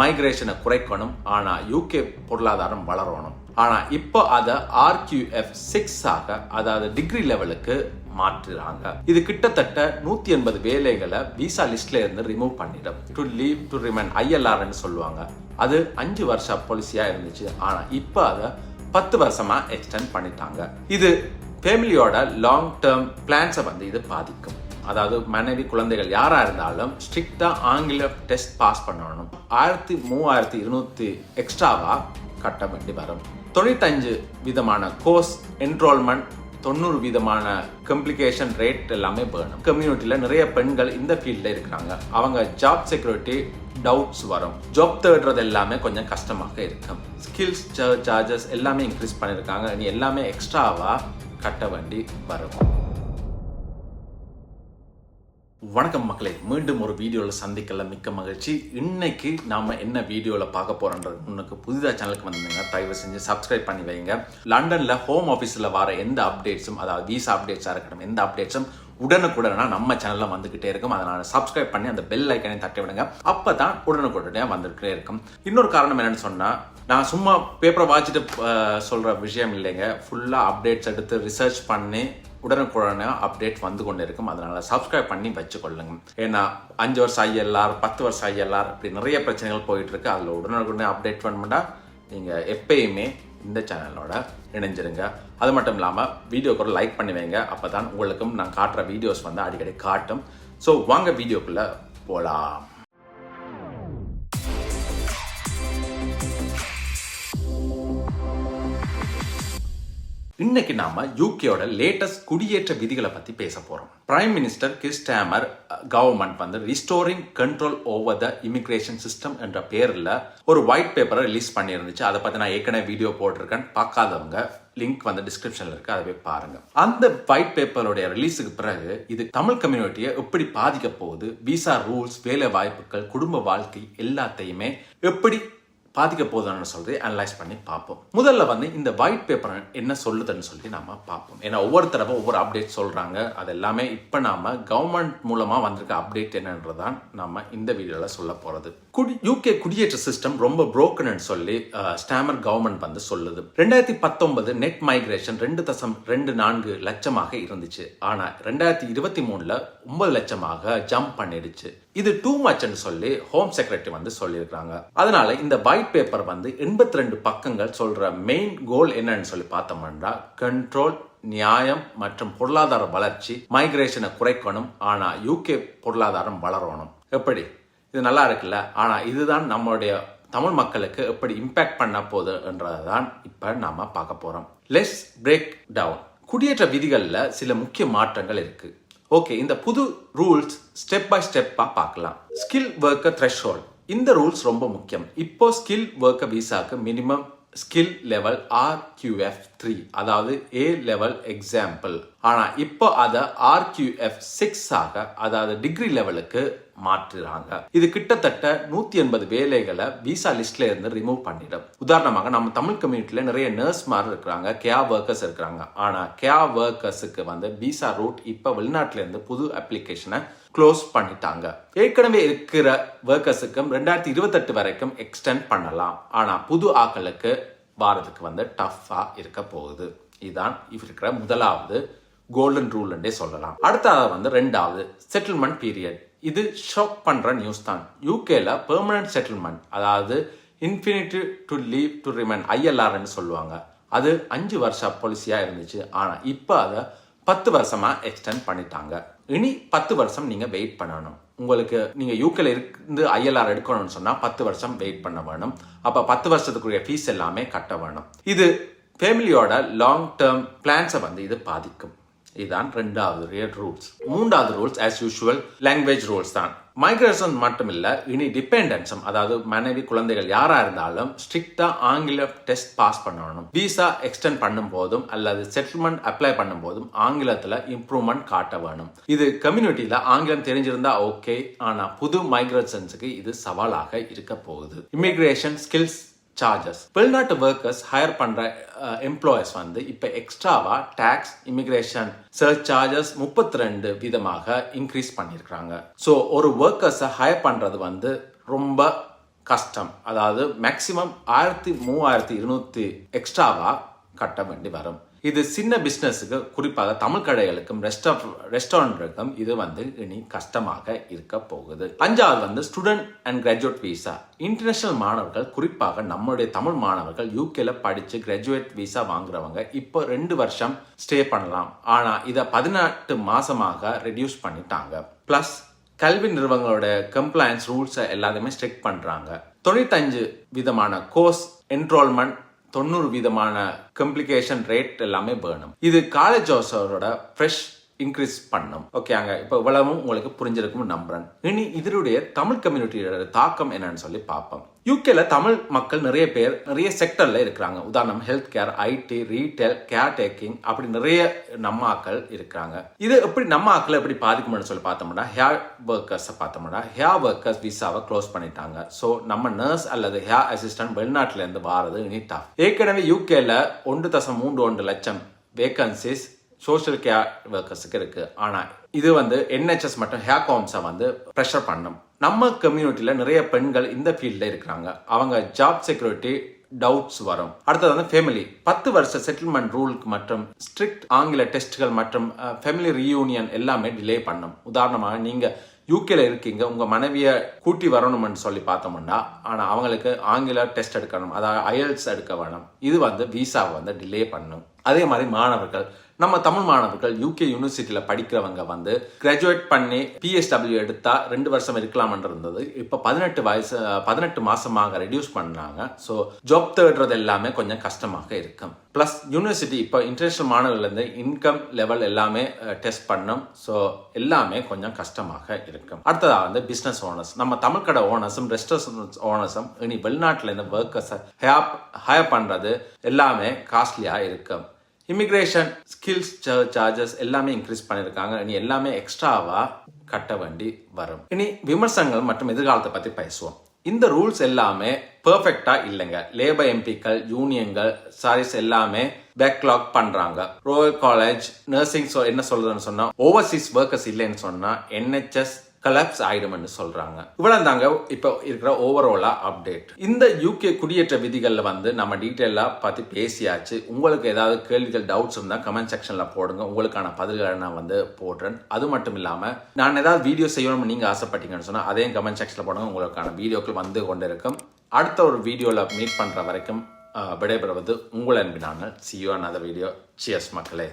மைக்ரேஷனை குறைக்கணும். ஆனா யூகே பொருளாதாரம் வளரணும். ஆனா இப்போ அதை ஆர்கியூஎஃப் சிக்ஸ் ஆக அதாவது டிகிரி லெவலுக்கு மாற்றுறாங்க. இது கிட்டத்தட்ட நூத்தி எண்பது வேலைகளை விசா லிஸ்ட்ல இருந்து ரிமூவ் பண்ணிடும் டு லீவ் டு ரிமைன் ஐஎல்ஆர்னு சொல்லுவாங்க. அது அஞ்சு வருஷ பாலிசியா இருந்துச்சு. ஆனா இப்போ அதை பத்து வருஷமா எக்ஸ்டெண்ட் பண்ணிட்டாங்க. இது ஃபேமிலியோட லாங் டேர்ம் பிளான்ஸை வந்து இது பாதிக்கும். அதாவது மனைவி குழந்தைகள் யாராக இருந்தாலும் ஸ்ட்ரிக்டாக ஆங்கில டெஸ்ட் பாஸ் பண்ணணும். ஆயிரத்தி மூவாயிரத்தி இருநூத்தி எக்ஸ்ட்ராவாக கட்ட வேண்டி வரும். தொண்ணூத்தஞ்சு விதமான கோர்ஸ் என்ரோல்மெண்ட் தொண்ணூறு விதமான கம்ப்ளிகேஷன் ரேட் எல்லாமே வேணும். கம்யூனிட்டியில் நிறைய பெண்கள் இந்த ஃபீல்டில் இருக்கிறாங்க. அவங்க ஜாப் செக்யூரிட்டி டவுட்ஸ் வரும். ஜாப் தேடுறது எல்லாமே கொஞ்சம் கஷ்டமாக இருக்கும். ஸ்கில்ஸ் சார்ஜஸ் எல்லாமே இன்க்ரீஸ் பண்ணியிருக்காங்க. இனி எல்லாமே எக்ஸ்ட்ராவாக கட்ட வேண்டி வரும். வணக்கம் மக்களே. மீண்டும் ஒரு வீடியோவில் சந்திக்கல. மிக்க மகிழ்ச்சி. இன்னைக்கு நாம என்ன வீடியோவில் பார்க்க போறோன்றது உனக்கு புதிதாக சேனலுக்கு வந்திருந்தீங்க தயவு செஞ்சு சப்ஸ்கிரைப் பண்ணி வைங்க. லண்டன்ல ஹோம் ஆஃபீஸில் வர எந்த அப்டேட்ஸும் அதாவது விசா அப்டேட்ஸாக இருக்கட்டும் எந்த அப்டேட்ஸும் உடனுக்குடனா நம்ம சேனல்ல வந்துகிட்டே இருக்கும். அதனால சப்ஸ்கிரைப் பண்ணி அந்த பெல் ஐக்கனை தட்டி விடுங்க. அப்பதான் உடனுக்குடனே வந்துகிட்டே இருக்கும். இன்னொரு காரணம் என்னன்னு சொன்னா நான் சும்மா பேப்பரை வாசிட்டு சொல்கிற சொல்ற விஷயம் இல்லைங்க. ஃபுல்லா அப்டேட்ஸ் எடுத்து ரிசர்ச் பண்ணி உடனுக்குடனே அப்டேட் வந்து கொண்டு இருக்கும் அதனால சப்ஸ்கிரைப் பண்ணி வச்சுக்கொள்ளுங்க. ஏன்னா அஞ்சு வருஷம் ஐஎல்ஆர் பத்து வருஷம் ஐஎல்ஆர் இப்படி நிறைய பிரச்சனைகள் போயிட்டு இருக்கு. அதில் உடனுக்குடனே அப்டேட் பண்ணா நீங்க எப்பயுமே இந்த சேனலோட இணைஞ்சிருங்க. அது மட்டும் இல்லாமல் வீடியோக்கு ஒரு லைக் பண்ணி வைங்க. அப்போ தான் உங்களுக்கும் நான் காட்டுற வீடியோஸ் வந்து அடிக்கடி காட்டும். ஸோ வாங்க வீடியோக்குள்ளே போகலாம் இன்னைக்கு நாம யூகேயோட லேட்டஸ்ட் குடியேற்ற விதிகளை பத்தி பேச போறோம். பிரைம் மினிஸ்டர் கிஸ் கவர்மெண்ட் வந்து restoring control over the immigration system என்ற பேர்ல ஒரு ஒயிட் பேப்பரை ரிலீஸ் பண்ணியிருந்துச்சு. அதை பத்தி நான் ஏற்கனவே வீடியோ போட்டிருக்கேன். பார்க்காதவங்க லிங்க் வந்து டிஸ்கிரிப்ஷன்ல இருக்கு. அதை போய் பாருங்க. அந்த ஒயிட் பேப்பருடைய ரிலீஸுக்கு பிறகு இது தமிழ் கம்யூனிட்டியை எப்படி பாதிக்க போகுது? விசா ரூல்ஸ் வேலை வாய்ப்புகள் குடும்ப வாழ்க்கை எல்லாத்தையுமே எப்படி பாதிக்க போதான்னு சொல்லி அனலைஸ் பண்ணி பார்ப்போம். முதல்ல வந்து இந்த ஒயிட் பேப்பர் என்ன சொல்லுதுன்னு சொல்லி நாம பார்ப்போம். ஏன்னா ஒவ்வொரு தடவை ஒவ்வொரு அப்டேட் சொல்றாங்க. அது எல்லாமே இப்போ நாம கவர்மெண்ட் மூலமா வந்திருக்க அப்டேட் என்னன்றதான் நாம இந்த வீடியோல சொல்ல போறது. குடி யூகே குடியேற்ற சிஸ்டம் ரொம்ப புரோக்கன் சொல்லி ஸ்டாமர் கவர்மெண்ட் வந்து சொல்லுது. ரெண்டாயிரத்தி பத்தொன்பது நெட் மைக்ரேஷன் ரெண்டு தசம் ரெண்டு நான்கு லட்சமாக இருந்துச்சு. ஆனா ரெண்டாயிரத்தி இருபத்தி மூணுல ஒன்பது லட்சமாக ஜம்ப் பண்ணிடுச்சு. இது டூ மச்னு சொல்லி ஹோம் செக்ரட்டரி வந்து சொல்லியிருக்காங்க அதனால இந்த ஒயிட் பேப்பர் வந்து எண்பத்தி ரெண்டு பக்கங்கள் சொல்ற மெயின் கோல் என்னன்னு சொல்லி பார்த்தோம்னா கண்ட்ரோல் நியாயம் மற்றும் பொருளாதார வளர்ச்சி மைக்ரேஷனை குறைக்கணும். ஆனா யூகே பொருளாதாரம் வளரணும். எப்படி? இது நல்லா இருக்குல்ல? ஆனா இதுதான் நம்மளுடைய தமிழ் மக்களுக்கு எப்படி இம்பாக்ட் பண்ண போகுதுன்றதான் இப்போ நாம பார்க்க போறோம். லெஸ் பிரேக் டவுன் குடியேற்ற விதிகளில் சில முக்கிய மாற்றங்கள் இருக்கு. ஓகே இந்த புது ரூல்ஸ் ஸ்டெப் பை ஸ்டெப்பா பார்க்கலாம். ஸ்கில் ஒர்க்கர் த்ரெஷ்ஹோல்ட் இந்த ரூல்ஸ் ரொம்ப முக்கியம். இப்போ skill worker விசாக்கு minimum skill level RQF three அதாவது ஏ லெவல் எக்ஸாம்பிள் ஆனா இப்போ அதை ஆர்கியூஎஃப் சிக்ஸ் ஆக அதாவது டிகிரி லெவலுக்கு மாற்றுறாங்க. இது கிட்டத்தட்ட நூத்தி எண்பது வேலைகளை விசா லிஸ்ட்ல இருந்து ரிமூவ் பண்ணிடும். உதாரணமாக நம்ம தமிழ் கம்யூனிட்டியில நிறைய நர்ஸ் மாதிரி இருக்கிறாங்க கேஆ ஒர்க்கர்ஸ் இருக்கிறாங்க. ஆனா கேஆ ஒர்க்கர்ஸுக்கு வந்து விசா ரூட் இப்ப வெளிநாட்டுல இருந்து புது அப்ளிகேஷனை க்ளோஸ் பண்ணிட்டாங்க. ஏற்கனவே இருக்கிற ஒர்க்கர்ஸுக்கும் ரெண்டாயிரத்தி இருபத்தெட்டு வரைக்கும் எக்ஸ்டெண்ட் பண்ணலாம். ஆனா புது ஆக்களுக்கு வாரத்துக்கு வந்து டஃப்பாக இருக்க போகுது. இதுதான் இருக்கிற முதலாவது கோல்டன் ரூல்ன்றே சொல்லலாம். அடுத்தது வந்து ரெண்டாவது செட்டில்மெண்ட் பீரியட் இது ஷாக் பண்ணுற நியூஸ் தான். யூகேல பெர்மனன்ட் செட்டில்மெண்ட் அதாவது infinity to leave to remain ஐஎல்ஆர்னு சொல்லுவாங்க. அது அஞ்சு வருஷ பாலிசியாக இருந்துச்சு. ஆனால் இப்போ அதை பத்து வருஷமாக எக்ஸ்டெண்ட் பண்ணிட்டாங்க. இனி பத்து வருஷம் நீங்கள் வெயிட் பண்ணணும். உங்களுக்கு நீங்கள் யூகேல இருந்து ஐஎல்ஆர் எடுக்கணும்னு சொன்னால் பத்து வருஷம் வெயிட் பண்ண வேணும். அப்போ பத்து வருஷத்துக்குரிய ஃபீஸ் எல்லாமே கட்ட வேணும். இது ஃபேமிலியோட லாங் டேர்ம் பிளான்ஸை வந்து இது பாதிக்கும். இதுதான் ரெண்டாவது ரூல்ஸ் மூன்றாவது rules as usual language rules தான். மைக்ரேஷன் மட்டுமில்ல இனி டிபெண்டன்ஸும் அதாவது மனைவி குழந்தைகள் யாரா இருந்தாலும் ஸ்ட்ரிக்டா ஆங்கில டெஸ்ட் பாஸ் பண்ணணும். விசா எக்ஸ்டெண்ட் பண்ணும் போதும் அல்லது செட்டில்மெண்ட் அப்ளை பண்ணும் போதும் ஆங்கிலத்துல இம்ப்ரூவ்மெண்ட் காட்ட வேணும். இது கம்யூனிட்டியில ஆங்கிலம் தெரிஞ்சிருந்தா ஓகே ஆனா புது மைக்ரேஷன்ஸுக்கு இது சவாலாக இருக்க போகுது. இமிகிரேஷன் ஸ்கில்ஸ் சார்ஜஸ் வெளிநாட்டு ஒர்க்கர்ஸ் ஹையர் பண்ற uh, எம்ப்ளாயர்ஸ் வந்து இப்ப எக்ஸ்ட்ராவா டாக்ஸ் இமிகிரேஷன் சர்ச் சார்ஜஸ் முப்பத்தி ரெண்டு விதமாக இன்க்ரீஸ் பண்ணியிருக்கிறாங்க ஸோ ஒரு ஒர்க்கர்ஸை ஹையர் பண்றது வந்து ரொம்ப கஷ்டம். அதாவது மேக்சிமம் ஆயிரத்தி மூவாயிரத்தி இருநூத்தி எக்ஸ்ட்ராவா கட்ட வேண்டி வரும். இது சின்ன பிஸ்னஸுக்கு குறிப்பாக தமிழ் கடைகளுக்கும் ரெஸ்டா ரெஸ்டாரண்ட்டுக்கும் இது வந்து இனி கஷ்டமாக இருக்க போகுது. அஞ்சாவது வந்து student and graduate visa international மாணவர்கள் குறிப்பாக நம்மளுடைய தமிழ் மாணவர்கள் யூகேல படிச்சு கிராஜுவேட் விசா வாங்குறவங்க இப்போ ரெண்டு வருஷம் ஸ்டே பண்ணலாம். ஆனா இதை பதினெட்டு மாசமாக ரெடியூஸ் பண்ணிட்டாங்க. பிளஸ் கல்வி நிறுவனங்களோட கம்ப்ளைன்ஸ் ரூல்ஸை எல்லாத்தையுமே ஸ்ட்ரிக்ட் பண்றாங்க. தொண்ணூத்தஞ்சு விதமான கோர்ஸ் என்ரோல்மெண்ட் தொண்ணூறு விதமான கம்ப்ளிகேஷன் ரேட் எல்லாமே வேணும் இது காலேஜ் ஹவுஸரோட ஃப்ரெஷ் இன்க்ரீஸ் பண்ணும். ஓகேங்க இப்போ இவ்வளவும் உங்களுக்கு புரிஞ்சிருக்கும் நம்புறேன். இனி இதனுடைய தமிழ் கம்யூனிட்டியோட தாக்கம் என்னன்னு சொல்லி பார்ப்போம். யூகேல தமிழ் மக்கள் நிறைய பேர் நிறைய செக்டர்ல இருக்கிறாங்க. உதாரணம் health care IT retail care taking அப்படி நிறைய நம்ம ஆக்கள் இருக்கிறாங்க. இது எப்படி நம்ம ஆக்களை எப்படி பாதிக்கும்னு சொல்லி பார்த்தோம்னா ஹேர் ஒர்க்கர்ஸை பார்த்தோம்னா ஹேர் ஒர்க்கர்ஸ் விசாவை க்ளோஸ் பண்ணிட்டாங்க. ஸோ நம்ம நர்ஸ் அல்லது ஹேர் அசிஸ்டன்ட் வெளிநாட்டுல இருந்து வாரது இனி டஃப் ஏற்கனவே யூகேல ஒன்று தசம் மூன்று ஒன்று லட்சம் வேகன்சிஸ் சோஷியல் கேர் ஒர்க்கர்ஸுக்கு இருக்கு. ஆனால் இது வந்து என்ஹெச்எஸ் மற்றும் ஹேகாம்ஸை காம்ஸை வந்து ப்ரெஷர் பண்ணும். நம்ம கம்யூனிட்டியில் நிறைய பெண்கள் இந்த ஃபீல்டில் இருக்கிறாங்க. அவங்க ஜாப் செக்யூரிட்டி டவுட்ஸ் வரும். அடுத்தது வந்து ஃபேமிலி பத்து வருஷ செட்டில்மெண்ட் ரூலுக்கு மற்றும் ஸ்ட்ரிக்ட் ஆங்கில டெஸ்ட்கள் மற்றும் ஃபேமிலி ரீயூனியன் எல்லாமே டிலே பண்ணும். உதாரணமாக நீங்கள் யூகேல இருக்கீங்க. உங்க மனைவியை கூட்டி வரணும்னு சொல்லி பார்த்தோம்னா ஆனா அவங்களுக்கு ஆங்கில டெஸ்ட் எடுக்கணும். அதாவது அயல்ஸ் எடுக்க வேணும். இது வந்து விசாவை வந்து டிலே பண்ணும். அதே மாதிரி மாணவர்கள் நம்ம தமிழ் மாணவர்கள் யூகே யூனிவர்சிட்டியில் படிக்கிறவங்க வந்து கிராஜுவேட் பண்ணி பிஎஸ்டபிள்யூ எடுத்தா ரெண்டு வருஷம் இருக்கலாம்னு இருந்தது இப்போ பதினெட்டு வயசு பதினெட்டு மாசமாக ரெடியூஸ் பண்ணாங்க. ஸோ ஜாப் தேடுறது எல்லாமே கொஞ்சம் கஷ்டமாக இருக்கும். ப்ளஸ் யூனிவர்சிட்டி இப்போ இன்டர்நேஷனல் மாணவர்கள்லேருந்து இன்கம் லெவல் எல்லாமே டெஸ்ட் பண்ணும். ஸோ எல்லாமே கொஞ்சம் கஷ்டமாக இருக்கும். அடுத்ததாக வந்து பிஸ்னஸ் ஓனர்ஸ் நம்ம தமிழ் கடை ஓனர்ஸும் ரெஸ்டாரண்ட் ஓனர்ஸும் இனி வெளிநாட்டிலேருந்து ஒர்க்கர்ஸை ஹேப் ஹயர் பண்ணுறது எல்லாமே காஸ்ட்லியாக இருக்கும். இமிக்ரேஷன் ஸ்கில்ஸ் சார்ஜஸ் எல்லாமே இன்க்ரீஸ் பண்ணியிருக்காங்க. இனி எல்லாமே எக்ஸ்ட்ராவா கட்ட வேண்டி வரும். இனி விமர்சனங்கள் மற்றும் எதிர்காலத்தை பத்தி பேசுவோம். இந்த ரூல்ஸ் எல்லாமே பெர்ஃபெக்டா இல்லைங்க. லேபர் எம்பிக்கள் யூனியன்கள் சாரிஸ் எல்லாமே பேக்லாக் பண்றாங்க. ரோயல் காலேஜ் நர்சிங் என்ன சொல்றதுன்னு சொன்னா ஓவர்சீஸ் ஒர்க்கர்ஸ் இல்லைன்னு சொன்னா என்ஹெச்எஸ் கலாப்ஸ் ஆயிடும்னு சொல்றாங்க. இவ்வளவு தாங்க இப்போ இருக்கிற ஓவராலா அப்டேட் இந்த யூகே குடியேற்ற விதிகள்ல வந்து நம்ம டீட்டெயிலா பார்த்து பேசியாச்சு. உங்களுக்கு ஏதாவது கேள்விகள் டவுட்ஸ் இருந்தா கமெண்ட் செக்ஷன்ல போடுங்க. உங்களுக்கான பதில்களை நான் வந்து போடுறேன். அது மட்டும் இல்லாம நான் ஏதாவது வீடியோ செய்யணும்னு நீங்க ஆசைப்பட்டீங்கன்னு சொன்னா அதையும் கமெண்ட் செக்ஷன்ல போடுங்க. உங்களுக்கான வீடியோக்கள் வந்து கொண்டிருக்கும். அடுத்த ஒரு வீடியோல மீட் பண்ற வரைக்கும் விடைபெறுவது உங்கள் அன்பினாங்க சியோ another வீடியோ சியஸ் மக்களே.